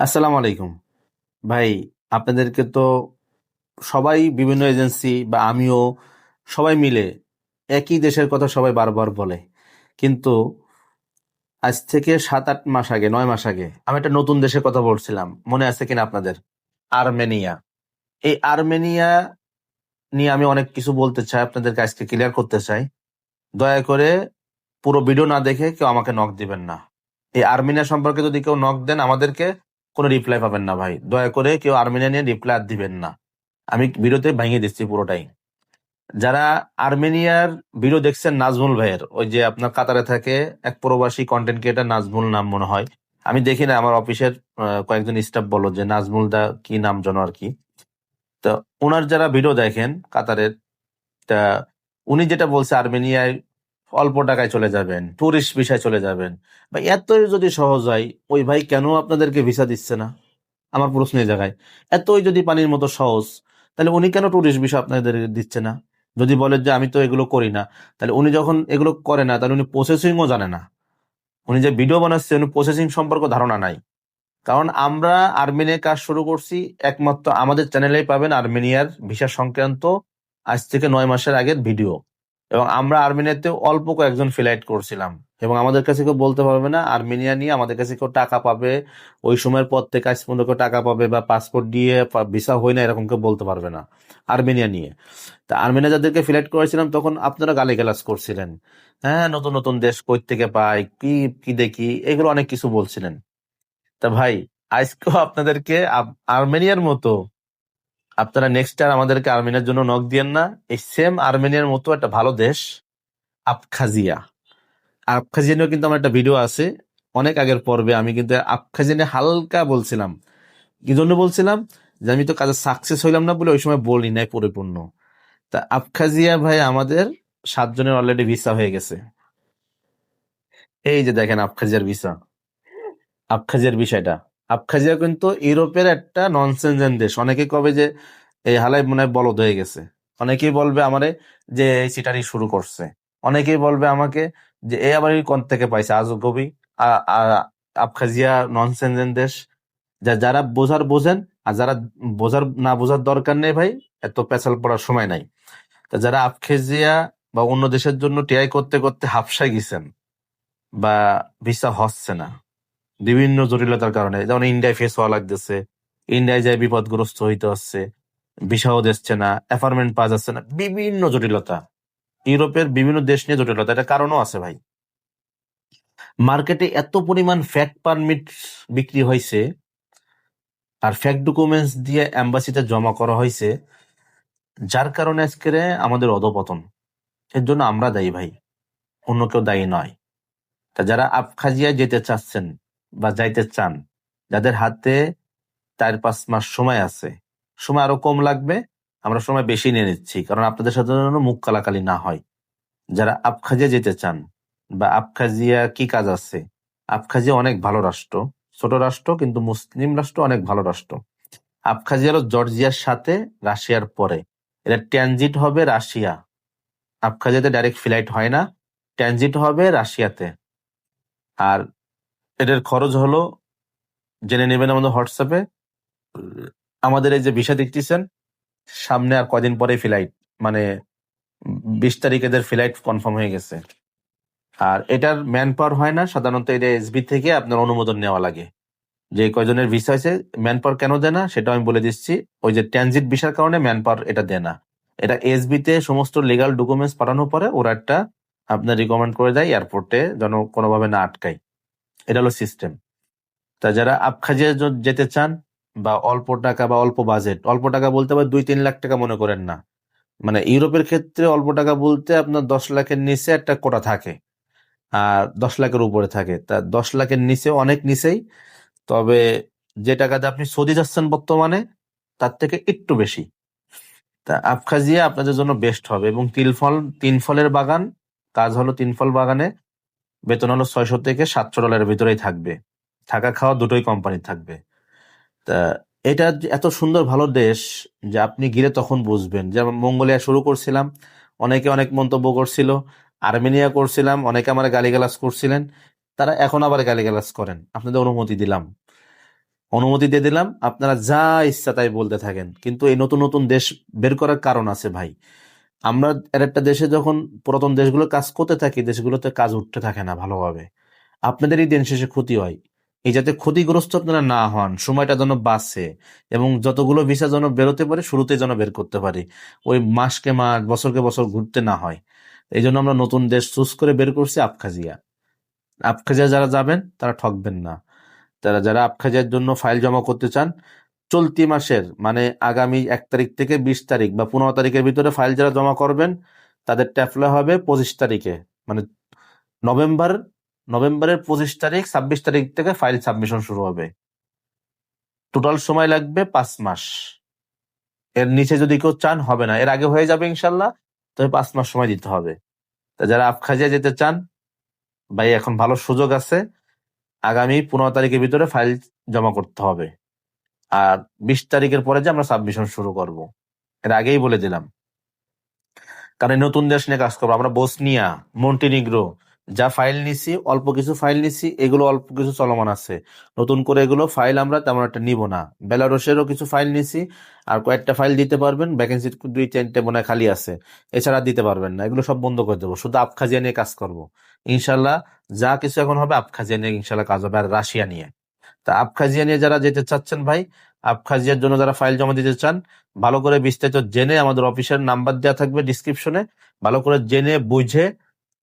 আসসালামু আলাইকুম। ভাই, আপনাদেরকে তো সবাই বিভিন্ন এজেন্সি বা আমিও সবাই মিলে একই দেশের কথা সবাই বারবার বলে। কিন্তু আজ থেকে সাত আট মাস আগে, নয় মাস আগে আমি একটা নতুন দেশের কথা বলছিলাম। মনে আছে কিনা আপনাদের? আর্মেনিয়া। এই আর্মেনিয়া নিয়ে আমি অনেক কিছু বলতে চাই, আপনাদেরকে আজকে ক্লিয়ার করতে চাই। দয়া করে পুরো ভিডিও না দেখে কেউ আমাকে নক দিবেন না। এই আর্মেনিয়া সম্পর্কে যদি কেউ নক দেন আমাদেরকে কোনো রিপ্লাই পাবেন না ভাই। দয়া করে কেউ আর্মেনিয়া নিয়ে রিপ্লাই আর দিবেন না। আমি ভিডিওতে ভেঙে দিচ্ছি পুরোটাই। যারা আর্মেনিয়ার ভিডিও দেখছেন, নাজমুল ভাইয়ের, ওই যে আপনার কাতারে থাকে এক প্রবাসী কন্টেন্ট ক্রিয়েটার নাজমুল নাম মনে হয়। আমি দেখি না, আমার অফিসের কয়েকজন স্টাফ বলো যে নাজমুল দা কি নাম জানো আর কি। তো ওনার যারা ভিডিও দেখেন কাতারের তা উনি যেটা বলছে আর্মেনিয়ায় অল্প টাকায় চলে যাবেন টুরিস্ট ভিসায় চলে যাবেন। বা এতই যদি সহজ হয়, ওই ভাই কেন আপনাদেরকে ভিসা দিচ্ছে না? আমার প্রশ্ন এই জায়গায়। এতই যদি পানির মতো সহজ, তাহলে উনি কেন টুরিস্ট ভিসা আপনাদের দিচ্ছে না? যদি বলেন যে আমি তো এগুলো করি না, তাহলে উনি যখন এগুলো করে না, তাহলে উনি প্রসেসিংও জানে না। উনি যে ভিডিও বানাচ্ছে, উনি প্রসেসিং সম্পর্কে ধারণা নাই। কারণ আমরা আর্মেনিয়ার কাজ শুরু করছি, একমাত্র আমাদের চ্যানেলেই পাবেন আর্মেনিয়ার ভিসা সংক্রান্ত আজ থেকে নয় মাসের আগের ভিডিও এবং আমরা আর্মেনিয়াতে অল্প কয়েকজন ফ্লাইট করছিলাম। এবং আমাদের কাছে কেউ বলতে পারবে না, আর্মেনিয়া নিয়ে আমাদের কাছে কেউ টাকা পাবে, ওই সময়ের পর থেকে আজ পর্যন্ত কেউ টাকা পাবে বা পাসপোর্ট দিয়ে ভিসা হয় না এরকম কেউ বলতে পারবে না, আর্মেনিয়া নিয়ে। তা আর্মেনিয়া যাদেরকে ফ্লাইট করেছিলাম, তখন আপনারা গালিগালাজ করছিলেন। হ্যাঁ নতুন নতুন দেশ কই থেকে পাই, কি কি দেখি, এগুলো অনেক কিছু বলছিলেন। তা ভাই, আজকেও আপনাদেরকে আর্মেনিয়ার মতো আপনারা নেক্সট আর আমাদেরকে আর্মেনিয়ার জন্য নক দিয়েন না। এই সেম আর্মেনিয়ার মতো একটা ভালো দেশ, আবখাজিয়া। আবখাজিয়া নিয়েও কিন্তু আমার একটা ভিডিও আছে, অনেক আগের পর্বে আমি কিন্তু আবখাজিয়া নিয়ে হালকা বলছিলাম। কি জন্য বলছিলাম যে আমি তো কাজে সাকসেস হইলাম না বলে ওই সময় বলি নাই পরিপূর্ণ। তা আবখাজিয়া ভাই আমাদের সাতজনের অলরেডি ভিসা হয়ে গেছে। এই যে দেখেন আবখাজিয়ার ভিসা আবখাজিয়ার বিষয়টা। আবখাজিয়া কিন্তু ইউরোপের একটা ননসেনজেন দেশ। অনেকে কবে যে এই হালাই মনে হয় বলদ হয়ে গেছে। অনেকেই বলবে আমারে যে এই সিটারি শুরু করছে। অনেকেই বলবে আমাকে যে এই আবার কোন থেকে পাইছে? আজও কবি আবখাজিয়া ননসেনজেন দেশ। যা, যারা বোঝার বোঝেন, আর যারা বোঝার, না বোঝার দরকার নেই ভাই, এত পেছাল পড়ার সময় নাই। তা যারা আবখেজিয়া বা অন্য দেশের জন্য টিআই করতে করতে হাফসায় গেছেন, বা ভিসা হচ্ছে না বিভিন্ন জটিলতার কারণে। যেমন ইন্ডিয়ায় ফেস হওয়া লাগতেছে, ইন্ডিয়ায় যায় বিপদগ্রস্ত হইতে হচ্ছে ভিসাও দিচ্ছে না অ্যাপার্টমেন্ট পাওয়া যাচ্ছে না, বিভিন্ন জটিলতা। ইউরোপের বিভিন্ন দেশ নিয়ে জটিলতা এটা কারণও আছে ভাই। মার্কেটে এত পরিমাণ ফ্যাক পারমিট বিক্রি হয়েছে আর ফ্যাক ডকুমেন্টস দিয়ে অ্যাম্বাসিতে জমা করা হয়েছে যার কারণে আজকে আমাদের অধপতন। এর জন্য আমরা দায়ী ভাই, অন্য কেউ দায়ী নয়। তা যারা আবখাজিয়ায় যেতে চাচ্ছেন বা যাইতে চান, যাদের হাতে চার পাঁচ মাস সময় আছে, সময় আরও কম লাগবে, আমরা সময় বেশি নিয়ে নিচ্ছি, কারণ আপনাদের সাথে যেন মুখ কালাকালি না হয়। যারা আবখাজিয়া যেতে চান বা আবখাজিয়া কি কাজ আছে, আবখাজিয়া অনেক ভালো রাষ্ট্র, ছোট রাষ্ট্র কিন্তু মুসলিম রাষ্ট্র অনেক ভালো রাষ্ট্র। আবখাজিয়া জর্জিয়ার সাথে রাশিয়ার পরে। এটা ট্রানজিট হবে রাশিয়া। আবখাজিয়াতে ডাইরেক্ট ফ্লাইট হয় না ট্রানজিট হবে রাশিয়াতে। আর এটার খরচ হলো, জেনে নেবেন আমাদের হোয়াটসঅ্যাপে আমাদের এই যে ভিসা দেখতেছেন, সামনে আর কদিন পরে ফ্লাইট মানে বিশ তারিখ এদের ফ্লাইট কনফার্ম হয়ে গেছে। আর এটার ম্যান পাওয়ার হয় না, সাধারণত এটা এসবি থেকে আপনার অনুমোদন নেওয়া লাগে। যে কয়জনের ভিসা হয়েছে ম্যান পাওয়ার কেন দেয় না, সেটা আমি বলে দিচ্ছি। ওই যে ট্রানজিট ভিসার কারণে ম্যান পাওয়ার এটা দেয় না। এটা এসবি তে সমস্ত লিগাল ডকুমেন্টস পাঠানোর পরে ওরা একটা আপনার রিকমেন্ড করে দেয় এয়ারপোর্টে যেন কোনোভাবে না আটকায়। এটা হলো সিস্টেম তা যারা আবখাজিয়া য- যেতে চান বা অল্প টাকা বা অল্প বাজেট অল্প টাকা বলতে আবার দুই তিন লাখ টাকা মনে করেন না। মানে ইউরোপের ক্ষেত্রে অল্প টাকা বলতে আপনার দশ লাখের নিচে একটা কোটা থাকে আর দশ লাখের উপরে থাকে। তা দশ লাখের নিচে অনেক নিচেই, তবে যে টাকাতে আপনি সৌদি যাচ্ছেন বর্তমানে তার থেকে একটু বেশি। তা আবখাজিয়া আপনাদের জন্য বেস্ট হবে এবং তিল ফল, তিন ফলের বাগান, কাজ হলো তিন ফল বাগানে বেতন হলো ছয়শো থেকে সাতশো ডলারের ভিতরেই থাকবে। থাকা খাওয়া দুটোই কোম্পানি থাকবে। তা এটা এত সুন্দর ভালো দেশ যে আপনি গিরে তখন বুঝবেন। যেমন মঙ্গোলিয়া শুরু করছিলাম, অনেকে অনেক মন্তব্য করছিল। আর্মেনিয়া করছিলাম, অনেকে আমার গালিগালাজ করছিলেন। তারা এখন আবার গালিগালাজ করেন। আপনাদের অনুমতি দিলাম। অনুমতি দিয়ে দিলাম, আপনারা যা ইচ্ছা তাই বলতে থাকেন। কিন্তু এই নতুন নতুন দেশ বের করার কারণ আছে ভাই। আমরা এর একটা দেশে যখন পুরাতন দেশগুলো কাজ করতে থাকি, দেশগুলোতে কাজ উঠতে থাকে না ভালোভাবে। আপনাদেরই দিন শেষে ক্ষতি হয়। এই যাতে ক্ষতিগ্রস্ত আপনারা না হন, সময়টা যেন বাঁচে এবং যতগুলো ভিসা যেন বেরোতে পারে, শুরুতে যেন বের করতে পারি। ওই মাসকে মাস, বছরকে বছর ঘুরতে না হয়। এই জন্য আমরা নতুন দেশ চুজ করে বের করছি আবখাজিয়া। আবখাজিয়া যারা যাবেন, তারা ঠকবেন না। তারা যারা আবখাজিয়ার জন্য ফাইল জমা করতে চান চলতি মাসের মানে আগামী এক তারিখ থেকে বিশ তারিখ বা পনেরো তারিখের ভিতরে ফাইল যারা জমা করবেন, তাদের ট্যাফলা হবে পঁচিশ তারিখে। মানে নভেম্বর, নভেম্বরের পঁচিশ তারিখ, ছাব্বিশ তারিখ থেকে ফাইল সাবমিশন শুরু হবে। টোটাল সময় লাগবে পাঁচ মাস। এর নিচে যদি কেউ চান, হবে না। এর আগে হয়ে যাবে ইনশাল্লাহ, তবে পাঁচ মাস সময় দিতে হবে। তা যারা আফখাজিয়া যেতে চান, ভাই এখন ভালো সুযোগ আছে, আগামী পনেরো তারিখের ভিতরে ফাইল জমা করতে হবে। আর বিশ তারিখের পরে যে আমরা সাবমিশন শুরু করব। এর আগেই বলে দিলাম। কারণ নতুন দেশ নিয়ে কাজ করব। আমরা বসনিয়া, মন্টিনিগ্রো, যা ফাইল নিছি, অল্প কিছু ফাইল নিছি, এগুলো অল্প কিছু চলমান আছে। নতুন করে এগুলো ফাইল আমরা তেমন একটা নিব না। বেলারসেরও কিছু ফাইল নিছি, আর কয়েকটা ফাইল দিতে পারবেন। ভ্যাকেন্সি দুই, তিনটে মনে হয় খালি আছে। এছাড়া দিতে পারবেন না। এগুলো সব বন্ধ করে দেবো। শুধু আবখাজিয়া নিয়ে কাজ করব। ইনশাল্লাহ যা কিছু এখন হবে আবখাজিয়া নিয়ে ইনশাল্লাহ কাজ হবে, আর রাশিয়া নিয়ে। তা আবখাজিয়া নিয়ে যারা যেতে চাচ্ছেন ভাই, আবখাজিয়ার জন্য যারা ফাইল জমা দিতে চান, ভালো করে বিস্তারিত জেনে আমাদের অফিসের নাম্বার দেওয়া থাকবে ডিসক্রিপশনে ভালো করে জেনে, বুঝে,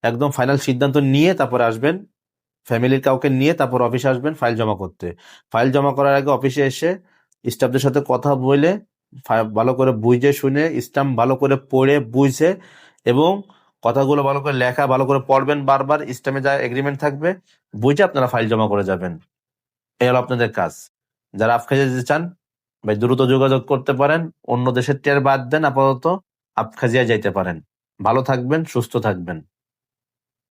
একদম ফাইনাল সিদ্ধান্ত নিয়ে তারপরে আসবেন। ফ্যামিলির কাউকে নিয়ে তারপর অফিসে আসবেন ফাইল জমা করতে। ফাইল জমা করার আগে অফিসে এসে স্টাফদের সাথে কথা বলে ভালো করে বুঝে শুনে স্টাম্প ভালো করে পড়ে, বুঝে এবং কথাগুলো ভালো করে লেখা, ভালো করে পড়বেন বারবার স্টামে যা এগ্রিমেন্ট থাকবে, বুঝে আপনারা ফাইল জমা করে যাবেন। এই হলো আপনাদের কাজ। যারা আফখাজে যেতে চান, ভাই দ্রুত যোগাযোগ করতে পারেন, অন্য দেশের টের বাদ দেন, আপাতত আফখাজিয়া যাইতে পারেন। ভালো থাকবেন, সুস্থ থাকবেন।